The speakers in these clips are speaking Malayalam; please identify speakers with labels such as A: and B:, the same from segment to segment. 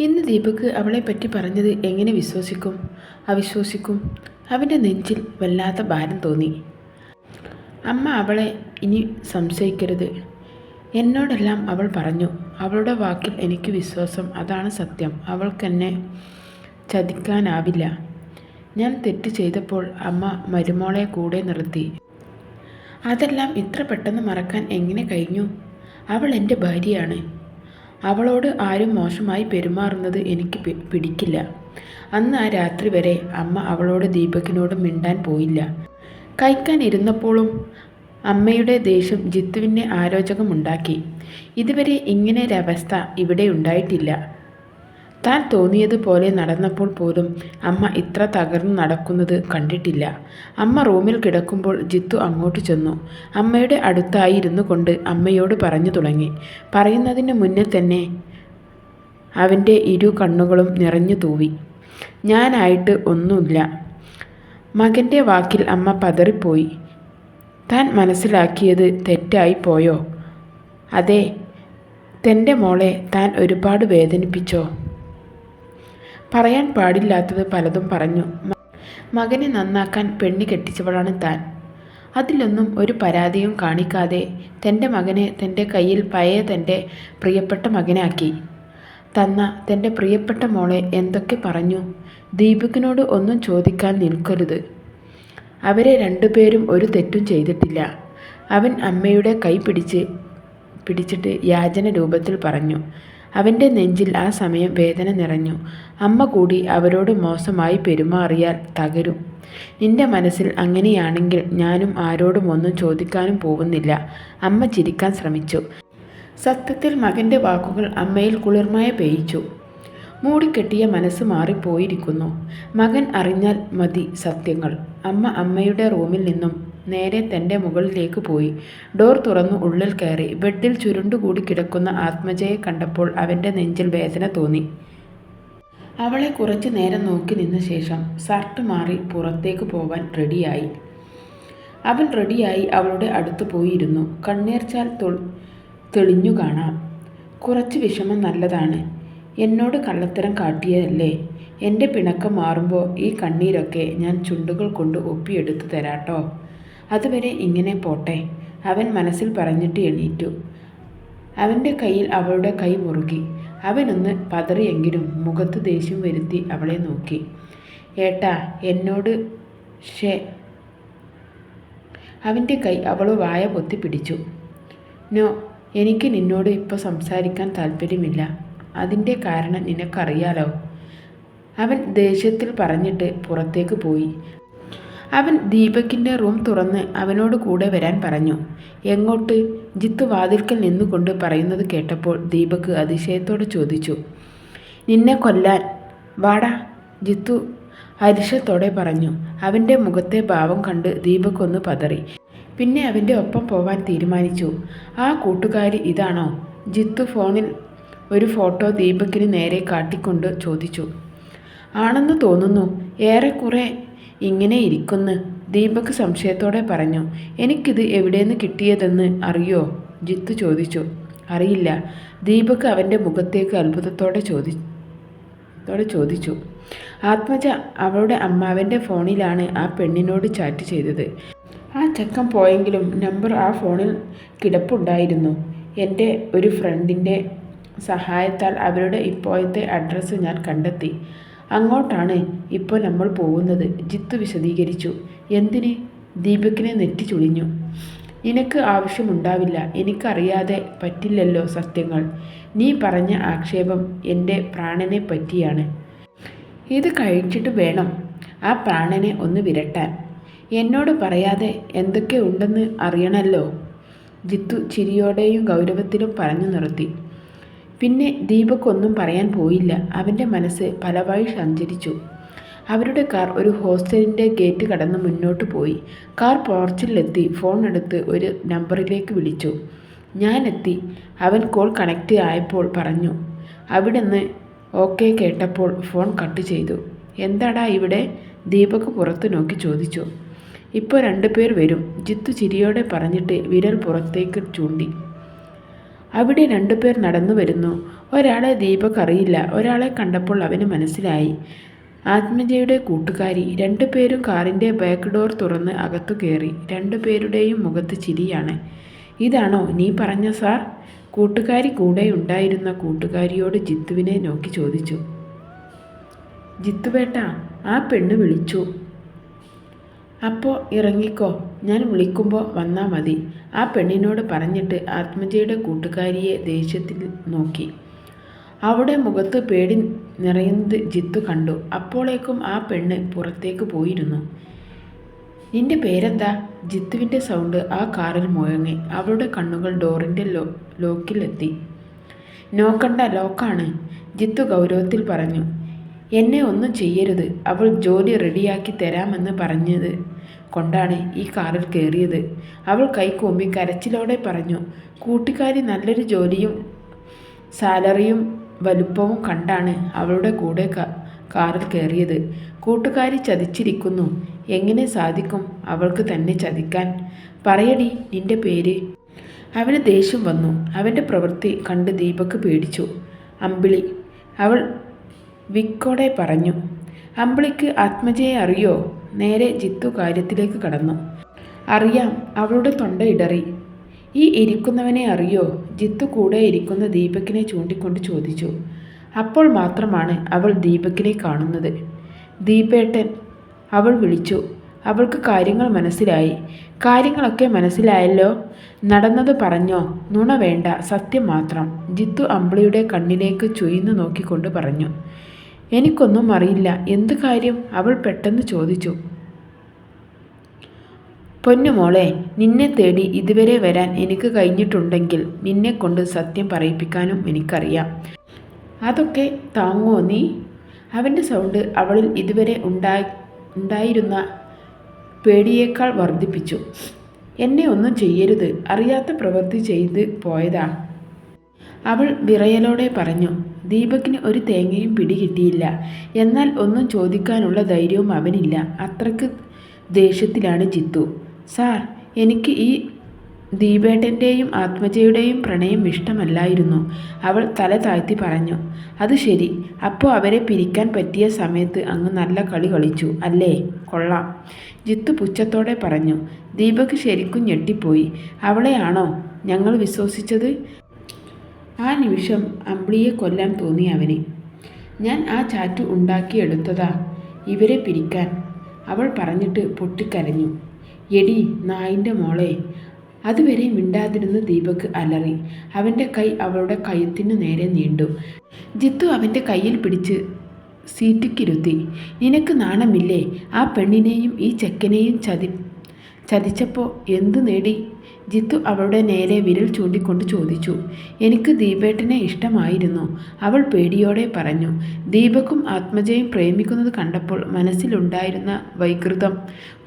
A: ഇന്ന് ദീപക് അവളെപ്പറ്റി പറഞ്ഞത് എങ്ങനെ വിശ്വസിക്കും? അവിശ്വസിക്കും. അവന്റെ നെഞ്ചിൽ വല്ലാത്ത ഭാരം തോന്നി. അമ്മ അവളെ ഇനി സംശയിക്കരുത്. എന്നോടെല്ലാം അവൾ പറഞ്ഞു. അവളുടെ വാക്കിൽ എനിക്ക് വിശ്വാസം. അതാണ് സത്യം. അവൾക്കെന്നെ ചതിക്കാനാവില്ല. ഞാൻ തെറ്റ് ചെയ്തപ്പോൾ അമ്മ മരുമോളെ കൂടെ നിർത്തി. അതെല്ലാം ഇത്ര പെട്ടെന്ന് മറക്കാൻ എങ്ങനെ കഴിഞ്ഞു? അവൾ എന്റെ ഭാര്യയാണ്. അവളോട് ആരും മോശമായി പെരുമാറുന്നത് എനിക്ക് പിടിക്കില്ല. അന്ന് ആ രാത്രി വരെ അമ്മ അവളോട് ദീപകിനോട് മിണ്ടാൻ പോയില്ല. കഴിക്കാൻ ഇരുന്നപ്പോഴും അമ്മയുടെ ദേഷ്യം ജിത്തുവിനെ ആരോചകമുണ്ടാക്കി. ഇതുവരെ ഇങ്ങനെ ഇങ്ങനെയൊരവസ്ഥ ഇവിടെ ഉണ്ടായിട്ടില്ല. താൻ തോന്നിയതുപോലെ നടന്നപ്പോൾ പോലും അമ്മ ഇത്ര തകർന്നു നടക്കുന്നത് കണ്ടിട്ടില്ല. അമ്മ റൂമിൽ കിടക്കുമ്പോൾ ജിത്തു അങ്ങോട്ട് ചെന്നു. അമ്മയുടെ അടുത്തായി ഇരുന്നു കൊണ്ട് അമ്മയോട് പറഞ്ഞു തുടങ്ങി. പറയുന്നതിന് മുന്നേ തന്നെ അവന്റെ ഇരു കണ്ണുകളും നിറഞ്ഞു തൂവി. ഞാനായിട്ട് ഒന്നുമില്ല. മകന്റെ വാക്കിൽ അമ്മ പതറിപ്പോയി. താൻ മനസ്സിലാക്കിയത് തെറ്റായി പോയോ? അതെ തന്റെ മോളെ താൻ ഒരുപാട് വേദനിപ്പിച്ചോ? പറയാൻ പാടില്ലാത്തത് പലതും പറഞ്ഞു. മകനെ നന്നാക്കാൻ പെണ്ണി കെട്ടിച്ചവളാണ് താൻ. അതിലൊന്നും ഒരു പരാതിയും കാണിക്കാതെ തന്റെ മകനെ തന്റെ കയ്യിൽ പഴയ തന്റെ പ്രിയപ്പെട്ട മകനാക്കി. തന്ന തന്റെ പ്രിയപ്പെട്ട മോളെ എന്തൊക്കെ പറഞ്ഞു? ദീപകിനോട് ഒന്നും ചോദിക്കാൻ നിൽക്കരുത്. അവരെ രണ്ടുപേരും ഒരു തെറ്റും ചെയ്തിട്ടില്ല. അവൻ അമ്മയുടെ കൈ പിടിച്ച് പിടിച്ചിട്ട് യാചന രൂപത്തിൽ പറഞ്ഞു. അവന്റെ നെഞ്ചിൽ ആ സമയം വേദന നിറഞ്ഞു. അമ്മ കൂടി അവരോട് മോശമായി പെരുമാറിയാൽ തകരും. നിന്റെ മനസ്സിൽ അങ്ങനെയാണെങ്കിൽ ഞാനും ആരോടും ഒന്നും ചോദിക്കാനും പോകുന്നില്ല. അമ്മ ചിരിക്കാൻ ശ്രമിച്ചു. സത്യത്തിൽ മകന്റെ വാക്കുകൾ അമ്മയിൽ കുളിർമയ പേയിച്ചു മൂടിക്കെട്ടിയ മനസ്സ് മാറിപ്പോയിരിക്കുന്നു. മകൻ അറിഞ്ഞാൽ മതി സത്യങ്ങൾ. അമ്മ അമ്മയുടെ റൂമിൽ നിന്നും നേരെ തന്റെ മുകളിലേക്ക് പോയി. ഡോർ തുറന്നു ഉള്ളിൽ കയറി. ബെഡിൽ ചുരുണ്ടുകൂടി കിടക്കുന്ന ആത്മജയെ കണ്ടപ്പോൾ അവന്റെ നെഞ്ചിൽ വേദന തോന്നി. അവളെ കുറച്ചു നേരം നോക്കി നിന്ന ശേഷം ഷർട്ട് മാറി പുറത്തേക്ക് പോവാൻ റെഡിയായി. അവൻ റെഡിയായി അവളുടെ അടുത്ത് പോയിരുന്നു. കണ്ണീർച്ചാൽ തെളിഞ്ഞു കാണാം. കുറച്ച് വിഷമം നല്ലതാണ്. എന്നോട് കള്ളത്തരം കാട്ടിയതല്ലേ? എന്റെ പിണക്കം മാറുമ്പോൾ ഈ കണ്ണീരൊക്കെ ഞാൻ ചുണ്ടുകൾ കൊണ്ട് ഒപ്പിയെടുത്ത് തരാട്ടോ. അതുവരെ ഇങ്ങനെ പോട്ടെ. അവൻ മനസ്സിൽ പറഞ്ഞിട്ട് എണീറ്റു. അവന്റെ കയ്യിൽ അവളുടെ കൈ മുറുകി. അവനൊന്ന് പതറിയെങ്കിലും മുഖത്ത് ദേഷ്യം വരുത്തി അവളെ നോക്കി. ഏട്ടാ എന്നോട് ഷേ അവന്റെ കൈ അവൾ വായ പൊത്തി പിടിച്ചു. നോ എനിക്ക് നിന്നോട് ഇപ്പോൾ സംസാരിക്കാൻ താല്പര്യമില്ല. അതിന്റെ കാരണം നിനക്കറിയാലോ അവൻ ദേഷ്യത്തിൽ പറഞ്ഞിട്ട് പുറത്തേക്ക് പോയി. അവൻ ദീപകിന്റെ റൂം തുറന്ന് അവനോട് കൂടെ വരാൻ പറഞ്ഞു. എങ്ങോട്ട്? ജിത്ത് വാതിൽക്കൽ നിന്നുകൊണ്ട് പറയുന്നത് കേട്ടപ്പോൾ ദീപക് അതിശയത്തോടെ ചോദിച്ചു. നിന്നെ കൊല്ലാൻ വാടാ ജിത്തു അരിശത്തോടെ പറഞ്ഞു. അവന്റെ മുഖത്തെ ഭാവം കണ്ട് ദീപക് ഒന്ന് പതറി. പിന്നെ അവന്റെ ഒപ്പം പോവാൻ തീരുമാനിച്ചു. ആ കൂട്ടുകാരി ഇതാണോ ജിത്തു ഫോണിൽ ഒരു ഫോട്ടോ ദീപക്കിന് നേരെ കാട്ടിക്കൊണ്ട് ചോദിച്ചു. ആണെന്ന് തോന്നുന്നു. ഏറെക്കുറെ ഇങ്ങനെ ഇരിക്കുന്നു. ദീപക് സംശയത്തോടെ പറഞ്ഞു എനിക്കിത് എവിടെന്ന് കിട്ടിയതെന്ന് അറിയോ? ജിത്തു ചോദിച്ചു. അറിയില്ല. ദീപക് അവന്റെ മുഖത്തേക്ക് അത്ഭുതത്തോടെ ചോദി ത്തോടെ ചോദിച്ചു. ആത്മജ അവളുടെ അമ്മാവന്റെ ഫോണിലാണ് ആ പെണ്ണിനോട് ചാറ്റ് ചെയ്തത്. ആ ചക്കം പോയെങ്കിലും നമ്പർ ആ ഫോണിൽ കിടപ്പുണ്ടായിരുന്നു. എന്റെ ഒരു ഫ്രണ്ടിന്റെ സഹായത്താൽ അവരുടെ ഇപ്പോഴത്തെ അഡ്രസ്സ് ഞാൻ കണ്ടെത്തി. അങ്ങോട്ടാണ് ഇപ്പോൾ നമ്മൾ പോകുന്നത്. ജിത്തു വിശദീകരിച്ചു. എന്തിന്? ദീപകിനെ നെറ്റി ചുളിഞ്ഞു. നിനക്ക് ആവശ്യമുണ്ടാവില്ല. എനിക്കറിയാതെ പറ്റില്ലല്ലോ സത്യങ്ങൾ. നീ പറഞ്ഞ ആക്ഷേപം എന്റെ പ്രാണനെ പറ്റിയാണ്. ഇത് കഴിച്ചിട്ട് വേണം ആ പ്രാണനെ ഒന്ന് വിരട്ടാൻ. എന്നോട് പറയാതെ എന്തൊക്കെ ഉണ്ടെന്ന് അറിയണമല്ലോ ജിത്തു ചിരിയോടെയും ഗൗരവത്തിലും പറഞ്ഞു നിർത്തി. പിന്നെ ദീപക്കൊന്നും പറയാൻ പോയില്ല. അവന്റെ മനസ്സ് പല വഴി സഞ്ചരിച്ചു. അവരുടെ കാർ ഒരു ഹോസ്റ്റലിന്റെ ഗേറ്റ് കടന്ന് മുന്നോട്ട് പോയി. കാർ പോർച്ചിലെത്തി. ഫോൺ എടുത്ത് ഒരു നമ്പറിലേക്ക് വിളിച്ചു. ഞാൻ എത്തി അവൻ കോൾ കണക്റ്റ് ആയപ്പോൾ പറഞ്ഞു. അവിടുന്ന് ഓക്കെ കേട്ടപ്പോൾ ഫോൺ കട്ട് ചെയ്തു. എന്താടാ ഇവിടെ? ദീപക് പുറത്തു നോക്കി ചോദിച്ചു. ഇപ്പോൾ രണ്ടുപേർ വരും. ജിത്തു ചിരിയോടെ പറഞ്ഞിട്ട് വിരൽ പുറത്തേക്ക് ചൂണ്ടി. അവിടെ രണ്ടുപേർ നടന്നു വരുന്നു. ഒരാളെ ദീപക് അറിയില്ല. ഒരാളെ കണ്ടപ്പോൾ അവന് മനസ്സിലായി. ആത്മജയുടെ കൂട്ടുകാരി. രണ്ടുപേരും കാറിന്റെ ബാക്ക് ഡോർ തുറന്ന് അകത്തു കയറി. രണ്ടുപേരുടെയും മുഖത്ത് ചിരിയാണ്. ഇതാണോ നീ പറഞ്ഞ സാർ? കൂട്ടുകാരി കൂടെ ഉണ്ടായിരുന്ന കൂട്ടുകാരിയോട് ജിത്തുവിനെ നോക്കി ചോദിച്ചു. ജിത്തുവേട്ട ആ പെണ്ണ് വിളിച്ചു. അപ്പോൾ ഇറങ്ങിക്കോ. ഞാൻ വിളിക്കുമ്പോൾ വന്നാൽ മതി. ആ പെണ്ണിനോട് പറഞ്ഞിട്ട് ആത്മജയുടെ കൂട്ടുകാരിയെ ദേഷ്യത്തിൽ നോക്കി. അവിടെ മുഖത്ത് പേടി നിറയുന്നത് ജിത്തു കണ്ടു. അപ്പോളേക്കും ആ പെണ്ണ് പുറത്തേക്ക് പോയിരുന്നു. നിന്റെ പേരെന്താ? ജിത്തുവിന്റെ സൗണ്ട് ആ കാറിൽ മുഴങ്ങി. അവളുടെ കണ്ണുകൾ ഡോറിന്റെ ലോ ലോക്കിലെത്തി. നോക്കണ്ട ലോക്കാണ് ജിത്തു ഗൗരവത്തിൽ പറഞ്ഞു. എന്നെ ഒന്നും ചെയ്യരുത്. അവൾ ജോലി റെഡിയാക്കി തരാമെന്ന് പറഞ്ഞത് കൊണ്ടാണ് ഈ കാറിൽ കയറിയത്. അവൾ കൈകൂമ്പി കരച്ചിലോടെ പറഞ്ഞു കൂട്ടുകാരി നല്ലൊരു ജോലിയും സാലറിയും വലുപ്പവും കണ്ടാണ് അവളുടെ കൂടെ കാറിൽ കയറിയത്. കൂട്ടുകാരി ചതിച്ചിരിക്കുന്നു. എങ്ങനെ സാധിക്കും അവൾക്ക് തന്നെ ചതിക്കാൻ? പറയടി നിന്റെ പേര്. അവന് ദേഷ്യം വന്നു. അവന്റെ പ്രവൃത്തി കണ്ട് ദീപക്ക് പേടിച്ചു. അമ്പിളി അവൾ വിക്കോടെ പറഞ്ഞു. അമ്പിളിക്ക് ആത്മജയെ അറിയോ? നേരെ ജിത്തു കാര്യത്തിലേക്ക് കടന്നു. അറിയാം അവളുടെ തൊണ്ട ഇടറി. ഈ ഇരിക്കുന്നവനെ അറിയോ? ജിത്തു കൂടെ ഇരിക്കുന്ന ദീപക്കിനെ ചൂണ്ടിക്കൊണ്ട് ചോദിച്ചു. അപ്പോൾ മാത്രമാണ് അവൾ ദീപക്കിനെ കാണുന്നത്. ദീപേട്ടൻ അവൾ വിളിച്ചു. അവൾക്ക് കാര്യങ്ങൾ മനസ്സിലായി. കാര്യങ്ങളൊക്കെ മനസ്സിലായല്ലോ? നടന്നത് പറഞ്ഞോ? നുണ വേണ്ട സത്യം മാത്രം ജിത്തു അമ്പിളിയുടെ കണ്ണിലേക്ക് ചുയിന്നു നോക്കിക്കൊണ്ട് പറഞ്ഞു. എനിക്കൊന്നും അറിയില്ല. എന്ത് കാര്യം? അവൾ പെട്ടെന്ന് ചോദിച്ചു. പൊന്നുമോളെ നിന്നെ തേടി ഇതുവരെ വരാൻ എനിക്ക് കഴിഞ്ഞിട്ടുണ്ടെങ്കിൽ നിന്നെ കൊണ്ട് സത്യം പറയിപ്പിക്കാനും എനിക്കറിയാം. അതൊക്കെ താങ്ങോ നീ? അവന്റെ സൗണ്ട് അവളിൽ ഇതുവരെ ഉണ്ടായി ഉണ്ടായിരുന്ന പേടിയേക്കാൾ വർദ്ധിപ്പിച്ചു. എന്നെ ഒന്നും ചെയ്യരുത്. അറിയാത്ത പ്രവൃത്തി ചെയ്ത് പോയതാ. അവൾ വിറയലോടെ പറഞ്ഞു. ദീപകിന് ഒരു തേങ്ങയും പിടികിട്ടിയില്ല എന്നാൽ ഒന്നും ചോദിക്കാനുള്ള ധൈര്യവും അവനില്ല. അത്രയ്ക്ക് ദേഷ്യത്തിലാണ് ജിത്തു. സാർ എനിക്ക് ഈ ദീപേട്ടന്റെയും ആത്മജയുടെയും പ്രണയം ഇഷ്ടമല്ലായിരുന്നു. അവൾ തല താഴ്ത്തി പറഞ്ഞു. അത് ശരി. അപ്പോൾ അവരെ പിരിക്കാൻ പറ്റിയ സമയത്ത് അങ്ങ് നല്ല കളി കളിച്ചു അല്ലേ? കൊള്ളാം. ജിത്തു പുച്ഛത്തോടെ പറഞ്ഞു. ദീപക് ശരിക്കും ഞെട്ടിപ്പോയി. അവളെയാണോ ഞങ്ങൾ വിശ്വസിച്ചത്? ആ നിമിഷം അമ്പിളിയെ കൊല്ലാൻ തോന്നി അവന്. ഞാൻ ആ ചാറ്റ് ഉണ്ടാക്കിയെടുത്തതാ ഇവരെ പിരിക്കാൻ. അവൾ പറഞ്ഞിട്ട് പൊട്ടിക്കരഞ്ഞു. എടി നായിന്റെ മോളെ അതുവരെ മിണ്ടാതിരുന്ന ദീപക് അലറി. അവന്റെ കൈ അവളുടെ കഴുത്തിനു നേരെ നീണ്ടു. ജിത്തു അവന്റെ കയ്യിൽ പിടിച്ച് സീറ്റിക്കിരുത്തി. നിനക്ക് നാണമില്ലേ? ആ പെണ്ണിനെയും ഈ ചെക്കനെയും ചതി ചതിച്ചപ്പോൾ എന്തു നേടി? ജിത്തു അവളുടെ നേരെ വിരൽ ചൂണ്ടിക്കൊണ്ട് ചോദിച്ചു എനിക്ക് ദീപേട്ടനെ ഇഷ്ടമായിരുന്നു. അവൾ പേടിയോടെ പറഞ്ഞു ദീപക്കും ആത്മജയും പ്രേമിക്കുന്നത് കണ്ടപ്പോൾ മനസ്സിലുണ്ടായിരുന്ന വൈകൃതം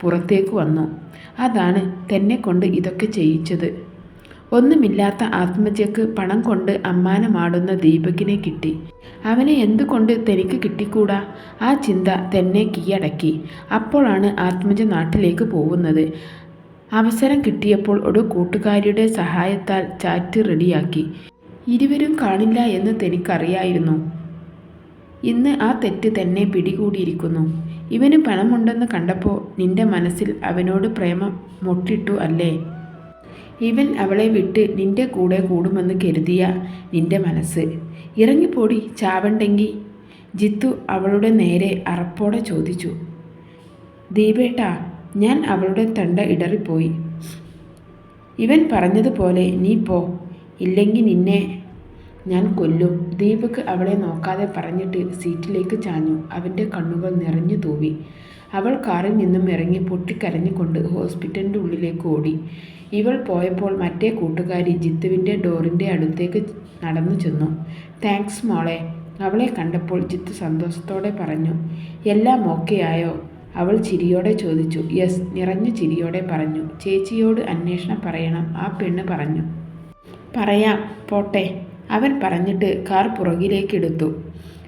A: പുറത്തേക്ക് വന്നു. അതാണ് തന്നെ കൊണ്ട് ഇതൊക്കെ ചെയ്യിച്ചത്. ഒന്നുമില്ലാത്ത ആത്മജയ്ക്ക് പണം കൊണ്ട് അമ്മാനമാടുന്ന ദീപകിനെ കിട്ടി. അവനെ എന്തുകൊണ്ട് തനിക്ക് കിട്ടിക്കൂടാ? ആ ചിന്ത തന്നെ കീഴടക്കി. അപ്പോഴാണ് ആത്മജ നാട്ടിലേക്ക് പോകുന്നത്. അവസരം കിട്ടിയപ്പോൾ ഒരു കൂട്ടുകാരിയുടെ സഹായത്താൽ ചാറ്റ് റെഡിയാക്കി. ഇരുവരും കാണില്ല എന്ന് തനിക്കറിയായിരുന്നു. ഇന്ന് ആ തെറ്റ് തന്നെ പിടികൂടിയിരിക്കുന്നു. ഇവന് പണമുണ്ടെന്ന് കണ്ടപ്പോൾ നിന്റെ മനസ്സിൽ അവനോട് പ്രേമം മുട്ടിട്ടു അല്ലേ? ഇവൻ അവളെ വിട്ട് നിന്റെ കൂടെ കൂടുമെന്ന് കരുതിയ നിന്റെ മനസ്സ്. ഇറങ്ങിപ്പോടി ചാവണ്ടെങ്കിൽ ജിത്തു അവളുടെ നേരെ അറപ്പോടെ ചോദിച്ചു. ദീപേട്ടാ ഞാൻ അവളുടെ തണ്ട ഇടറിപ്പോയി. ഇവൻ പറഞ്ഞതുപോലെ നീ പോ. ഇല്ലെങ്കിൽ നിന്നെ ഞാൻ കൊല്ലും. ദീപക് അവളെ നോക്കാതെ പറഞ്ഞിട്ട് സീറ്റിലേക്ക് ചാഞ്ഞു. അവന്റെ കണ്ണുകൾ നിറഞ്ഞു തൂവി. അവൾ കാറിൽ നിന്നും ഇറങ്ങി പൊട്ടിക്കരഞ്ഞുകൊണ്ട് ഹോസ്പിറ്റലിന്റെ ഉള്ളിലേക്ക് ഓടി. ഇവൾ പോയപ്പോൾ മറ്റേ കൂട്ടുകാരി ജിത്തുവിന്റെ ഡോറിന്റെ അടുത്തേക്ക് നടന്നു ചെന്നു. താങ്ക്സ് മോളെ. അവളെ കണ്ടപ്പോൾ ജിത്തു സന്തോഷത്തോടെ പറഞ്ഞു എല്ലാം ഓക്കെ ആയോ അവൾ ചിരിയോടെ ചോദിച്ചു യെസ് നിറഞ്ഞ ചിരിയോടെ പറഞ്ഞു. ചേച്ചിയോട് അന്വേഷണം പറയണം ആ പെണ്ണ് പറഞ്ഞു. പറയാം പോട്ടെ അവൻ പറഞ്ഞിട്ട് കാർ പുറകിലേക്കെടുത്തു.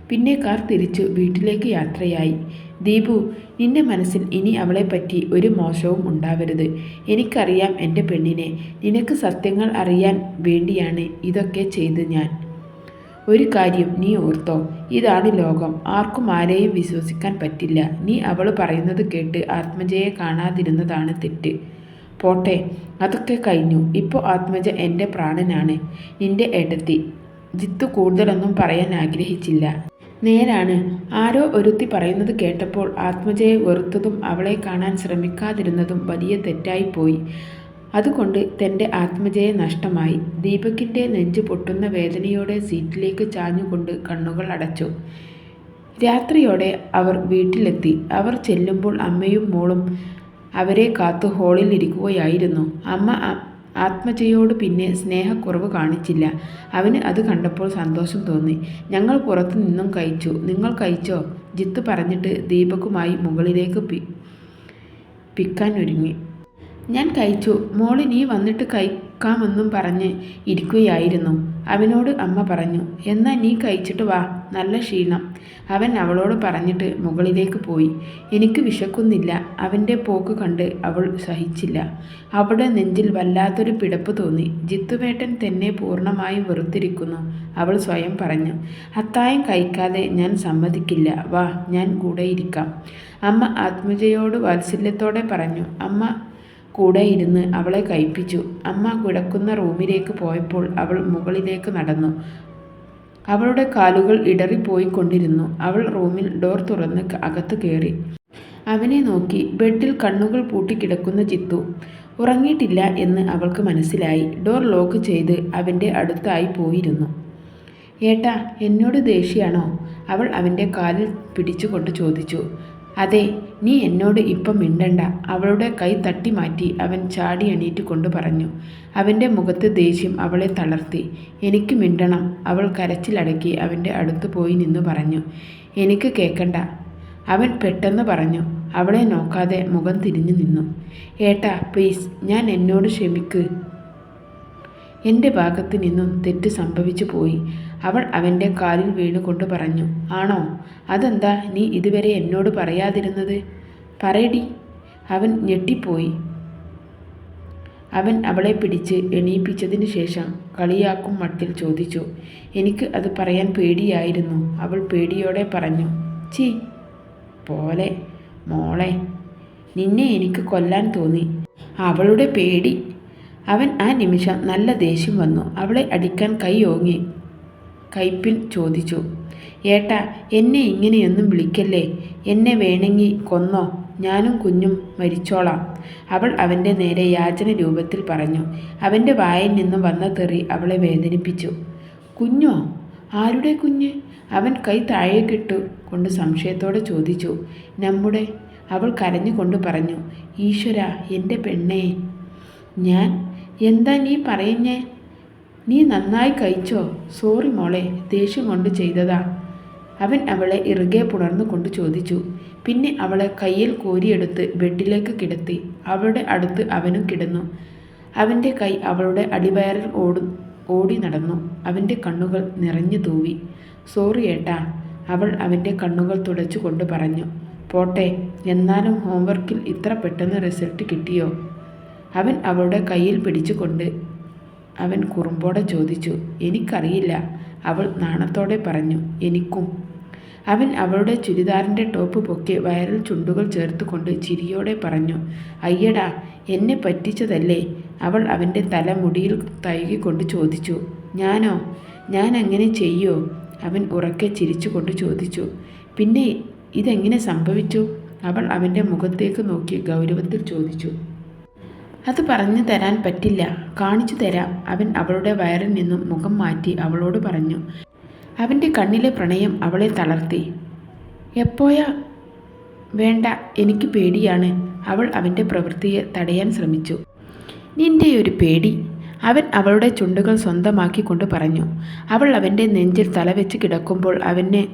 A: പിന്നെ കാർ തിരിച്ചു വീട്ടിലേക്ക് യാത്രയായി. ദീപു നിന്റെ മനസ്സിൽ ഇനി അവളെപ്പറ്റി ഒരു മോശവും ഉണ്ടാവരുത്. എനിക്കറിയാം എന്റെ പെണ്ണിനെ. നിനക്ക് സത്യങ്ങൾ അറിയാൻ വേണ്ടിയാണ് ഇതൊക്കെ ചെയ്ത് ഞാൻ. ഒരു കാര്യം നീ ഓർത്തോ. ഇതാണ് ലോകം. ആർക്കും ആരെയും വിശ്വസിക്കാൻ പറ്റില്ല. നീ അവൾ പറയുന്നത് കേട്ട് ആത്മജയെ കാണാതിരുന്നതാണ് തെറ്റ്. പോട്ടെ അതൊക്കെ കഴിഞ്ഞു. ഇപ്പോൾ ആത്മജ എന്റെ പ്രാണനാണ്. നിന്റെ എടത്തി ജിത്തു കൂടുതലൊന്നും പറയാൻ ആഗ്രഹിച്ചില്ല. നേരാണ്. ആരോ ഒരുത്തി പറയുന്നത് കേട്ടപ്പോൾ ആത്മജയെ വെറുത്തതും അവളെ കാണാൻ ശ്രമിക്കാതിരുന്നതും വലിയ തെറ്റായിപ്പോയി അതുകൊണ്ട് തന്റെ ആത്മജയെ നഷ്ടമായി. ദീപകിന്റെ നെഞ്ച് പൊട്ടുന്ന വേദനയോടെ സീറ്റിലേക്ക് ചാഞ്ഞുകൊണ്ട് കണ്ണുകൾ അടച്ചു. രാത്രിയോടെ അവർ വീട്ടിലെത്തി. അവർ ചെല്ലുമ്പോൾ അമ്മയും മോളും അവരെ കാത്തു ഹാളിൽ ഇരിക്കുകയായിരുന്നു. അമ്മ ആത്മജയോട് പിന്നെ സ്നേഹക്കുറവ് കാണിച്ചില്ല. അവന് അത് കണ്ടപ്പോൾ സന്തോഷം തോന്നി. ഞങ്ങൾ പുറത്തു നിന്നും കഴിച്ചു. നിങ്ങൾ കഴിച്ചോ? ജിത്ത് പറഞ്ഞിട്ട് ദീപകുമായി മുകളിലേക്ക് പി പിക്കാൻ ഒരുങ്ങി. ഞാൻ കഴിച്ചു. മോൾ നീ വന്നിട്ട് കഴിക്കാമെന്നും പറഞ്ഞ് ഇരിക്കുകയായിരുന്നു. അവനോട് അമ്മ പറഞ്ഞു എന്നാൽ നീ കഴിച്ചിട്ട് വാ നല്ല ക്ഷീണം. അവൻ അവളോട് പറഞ്ഞിട്ട് മുകളിലേക്ക് പോയി. എനിക്ക് വിശക്കുന്നില്ല. അവന്റെ പോക്ക് കണ്ട് അവൾ സഹിച്ചില്ല. അവിടെ നെഞ്ചിൽ വല്ലാത്തൊരു പിടപ്പ് തോന്നി. ജിത്തുവേട്ടൻ തന്നെ പൂർണമായും വെറുത്തിരിക്കുന്നു അവൾ സ്വയം പറഞ്ഞു. അത്തായം കഴിക്കാതെ ഞാൻ സമ്മതിക്കില്ല. വാ ഞാൻ കൂടെ ഇരിക്കാം. അമ്മ ആത്മജയോട് വാത്സല്യത്തോടെ പറഞ്ഞു അമ്മ കൂടെ ഇരുന്ന് അവളെ കഴിപ്പിച്ചു. അമ്മ കിടക്കുന്ന റൂമിലേക്ക് പോയപ്പോൾ അവൾ മുകളിലേക്ക് നടന്നു. അവളുടെ കാലുകൾ ഇടറിപ്പോയിക്കൊണ്ടിരുന്നു. അവൾ റൂമിൽ ഡോർ തുറന്ന് അകത്ത് കയറി. അവനെ നോക്കി ബെഡിൽ കണ്ണുകൾ പൂട്ടിക്കിടക്കുന്ന ചിത്തു. ഉറങ്ങിയിട്ടില്ല എന്ന് അവൾക്ക് മനസ്സിലായി. ഡോർ ലോക്ക് ചെയ്ത് അവന്റെ അടുത്തായി പോയിരുന്നു. ഏട്ടാ എന്നോട് ദേഷ്യാണോ? അവൾ അവന്റെ കാലിൽ പിടിച്ചുകൊണ്ട് ചോദിച്ചു. അതെ നീ എന്നോട് ഇപ്പം മിണ്ടണ്ട. അവളുടെ കൈ തട്ടി മാറ്റി അവൻ ചാടി എണീറ്റ് കൊണ്ട് പറഞ്ഞു. അവന്റെ മുഖത്ത് ദേഷ്യം അവളെ തളർത്തി. എനിക്ക് മിണ്ടണം. അവൾ കരച്ചിലടക്കി അവന്റെ അടുത്ത് പോയി നിന്ന് പറഞ്ഞു. എനിക്ക് കേൾക്കണ്ട അവൻ പെട്ടെന്ന് പറഞ്ഞു. അവളെ നോക്കാതെ മുഖം തിരിഞ്ഞു നിന്നു. ഏട്ടാ പ്ലീസ് ഞാൻ എന്നോട് ക്ഷമിക്ക്. എന്റെ ഭാഗത്ത് നിന്നും തെറ്റ് സംഭവിച്ചു പോയി. അവൾ അവന്റെ കാലിൽ വീണുകൊണ്ട് പറഞ്ഞു ആണോ? അതെന്താ നീ ഇതുവരെ എന്നോട് പറയാതിരുന്നത്? പറയടി. അവൻ ഞെട്ടിപ്പോയി. അവൻ അവളെ പിടിച്ച് എണീപ്പിച്ചതിന് ശേഷം കളിയാക്കും മട്ടിൽ ചോദിച്ചു എനിക്ക് അത് പറയാൻ പേടിയായിരുന്നു. അവൾ പേടിയോടെ പറഞ്ഞു ചി പോലെ മോളെ നിന്നെ എനിക്ക് കൊല്ലാൻ തോന്നി. അവളുടെ പേടി. അവൻ ആ നിമിഷം നല്ല ദേഷ്യം വന്നു. അവളെ അടിക്കാൻ കൈ ഓങ്ങി. കയ്പിൽ ചോദിച്ചു ഏട്ടാ എന്നെ ഇങ്ങനെയൊന്നും വിളിക്കല്ലേ? എന്നെ വേണമെങ്കിൽ കൊന്നോ? ഞാനും കുഞ്ഞും മരിച്ചോളാം. അവൾ അവന്റെ നേരെ യാചന രൂപത്തിൽ പറഞ്ഞു. അവന്റെ വായിൽ നിന്നും വന്ന തെറി അവളെ വേദനിപ്പിച്ചു. കുഞ്ഞോ? ആരുടെ കുഞ്ഞ്? അവൻ കൈ താഴേക്കിട്ടു കൊണ്ട് സംശയത്തോടെ ചോദിച്ചു. നമ്മുടെ? അവൾ കരഞ്ഞുകൊണ്ട് പറഞ്ഞു. ഈശ്വര എന്റെ പെണ്ണേ ഞാൻ? എന്താ നീ പറയുന്നേ? നീ നന്നായി കഴിച്ചോ? സോറി മോളെ ദേഷ്യം കൊണ്ട് ചെയ്തതാ. അവൻ അവളെ ഇറുകെ പുണർന്നു കൊണ്ട് ചോദിച്ചു. പിന്നെ അവളെ കയ്യിൽ കോരിയെടുത്ത് ബെഡിലേക്ക് കിടത്തി. അവളുടെ അടുത്ത് അവനും കിടന്നു. അവന്റെ കൈ അവളുടെ അടിവയറിൽ ഓടു ഓടി നടന്നു. അവന്റെ കണ്ണുകൾ നിറഞ്ഞു തൂവി. സോറി ഏട്ടാ അവൾ അവന്റെ കണ്ണുകൾ തുടച്ചുകൊണ്ട് പറഞ്ഞു. പോട്ടെ എന്നാലും ഹോംവർക്കിൽ ഇത്ര പെട്ടെന്ന് റിസൾട്ട് കിട്ടിയോ? അവൻ അവളുടെ കയ്യിൽ പിടിച്ചുകൊണ്ട് അവൻ കുറുമ്പോടെ ചോദിച്ചു എനിക്കറിയില്ല. അവൾ നാണത്തോടെ പറഞ്ഞു എനിക്കും. അവൻ അവളുടെ ചുരിദാറിന്റെ ടോപ്പ് പൊക്കി വയറിൽ ചുണ്ടുകൾ ചേർത്തുകൊണ്ട് ചിരിയോടെ പറഞ്ഞു അയ്യടാ എന്നെ പറ്റിച്ചതല്ലേ? അവൾ അവന്റെ തല മുടിയിൽ തയ്യുകൊണ്ട് ചോദിച്ചു ഞാനോ? ഞാൻ അങ്ങനെ ചെയ്യോ? അവൻ ഉറക്കെ ചിരിച്ചുകൊണ്ട് ചോദിച്ചു പിന്നെ ഇതെങ്ങനെ സംഭവിച്ചു? അവൾ അവന്റെ മുഖത്തേക്ക് നോക്കി ഗൗരവത്തിൽ ചോദിച്ചു അത് പറഞ്ഞു തരാൻ പറ്റില്ല. കാണിച്ചു തരാം. അവൻ അവളുടെ വയറിൽ നിന്നും മുഖം മാറ്റി അവളോട് പറഞ്ഞു. അവന്റെ കണ്ണിലെ പ്രണയം അവളെ തളർത്തി. എപ്പോയാ വേണ്ട എനിക്ക് പേടിയാണ്. അവൾ അവന്റെ പ്രവൃത്തിയെ തടയാൻ ശ്രമിച്ചു. നിന്റെ ഒരു പേടി. അവൻ അവളുടെ ചുണ്ടുകൾ സ്വന്തമാക്കിക്കൊണ്ട് പറഞ്ഞു. അവൾ അവന്റെ നെഞ്ചിൽ തലവെച്ച് കിടക്കുമ്പോൾ അവനെ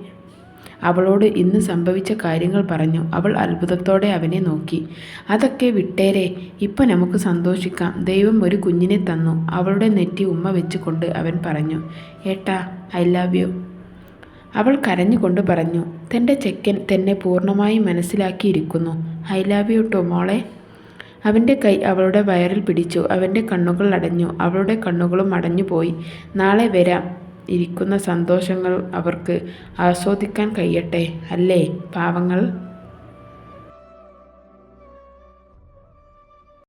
A: അവളോട് ഇന്ന് സംഭവിച്ച കാര്യങ്ങൾ പറഞ്ഞു. അവൾ അത്ഭുതത്തോടെ അവനെ നോക്കി. അതൊക്കെ വിട്ടേരെ. ഇപ്പം നമുക്ക് സന്തോഷിക്കാം. ദൈവം ഒരു കുഞ്ഞിനെ തന്നു. അവളുടെ നെറ്റി ഉമ്മ വെച്ചുകൊണ്ട് അവൻ പറഞ്ഞു ഏട്ടാ ഐ ലവ് യു. അവൾ കരഞ്ഞുകൊണ്ട് പറഞ്ഞു തന്റെ ചെക്കൻ തന്നെ പൂർണമായും മനസ്സിലാക്കിയിരിക്കുന്നു. ഐ ലവ് യു ടു മോളെ. അവന്റെ കൈ അവളുടെ വയറിൽ പിടിച്ചു. അവന്റെ കണ്ണുകൾ അടഞ്ഞു. അവളുടെ കണ്ണുകളും അടഞ്ഞുപോയി. നാളെ വരാം. ഇരിക്കുന്ന സന്തോഷങ്ങൾ അവർക്ക് ആസ്വദിക്കാൻ കഴിയട്ടെ അല്ലേ? പാവങ്ങൾ